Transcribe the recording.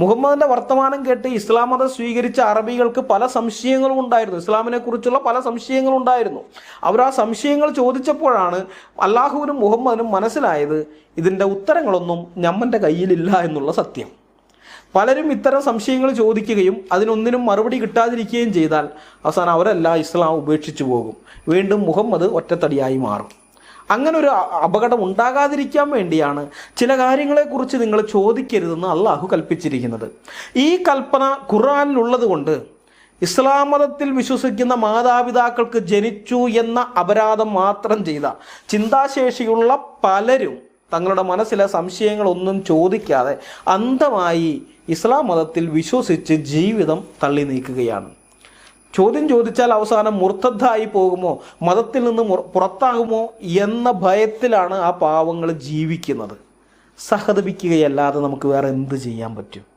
മുഹമ്മദിന്റെ വർത്തമാനം കേട്ട് ഇസ്ലാം മതം സ്വീകരിച്ച അറബികൾക്ക് പല സംശയങ്ങളും ഉണ്ടായിരുന്നു. ഇസ്ലാമിനെ കുറിച്ചുള്ള പല സംശയങ്ങളും ഉണ്ടായിരുന്നു. അവർ ആ സംശയങ്ങൾ ചോദിച്ചപ്പോഴാണ് അള്ളാഹുവിനും മുഹമ്മദിനും മനസ്സിലായത് ഇതിന്റെ ഉത്തരങ്ങളൊന്നും ഞമ്മന്റെ കയ്യിലില്ല എന്നുള്ള സത്യം. പലരും ഇത്തരം സംശയങ്ങൾ ചോദിക്കുകയും അതിനൊന്നിനും മറുപടി കിട്ടാതിരിക്കുകയും ചെയ്താൽ അവസാനം അവരെല്ലാം ഇസ്ലാം ഉപേക്ഷിച്ചു പോകും. വീണ്ടും മുഹമ്മദ് ഒറ്റത്തടിയായി മാറും. അങ്ങനെ ഒരു അപകടം ഉണ്ടാകാതിരിക്കാൻ വേണ്ടിയാണ് ചില കാര്യങ്ങളെക്കുറിച്ച് നിങ്ങൾ ചോദിക്കരുതെന്ന് അള്ളാഹു കൽപ്പിച്ചിരിക്കുന്നത്. ഈ കൽപ്പന ഖുറാനിലുള്ളത് കൊണ്ട് ഇസ്ലാം മതത്തിൽ വിശ്വസിക്കുന്ന മാതാപിതാക്കൾക്ക് ജനിച്ചു എന്ന അപരാധം മാത്രം ചെയ്ത ചിന്താശേഷിയുള്ള പലരും തങ്ങളുടെ മനസ്സിലെ സംശയങ്ങളൊന്നും ചോദിക്കാതെ അന്ധമായി ഇസ്ലാം മതത്തിൽ വിശ്വസിച്ച് ജീവിതം തള്ളി നീക്കുകയാണ് ചോദ്യം ചോദിച്ചാൽ അവസാനം മുർത്തദ്ധായി പോകുമോ? മതത്തിൽ നിന്ന് പുറത്താകുമോ? എന്ന ഭയത്തിലാണ് ആ പാവങ്ങൾ ജീവിക്കുന്നത്. സഹതപിക്കുകയല്ലാതെ നമുക്ക് വേറെ എന്ത് ചെയ്യാൻ പറ്റും?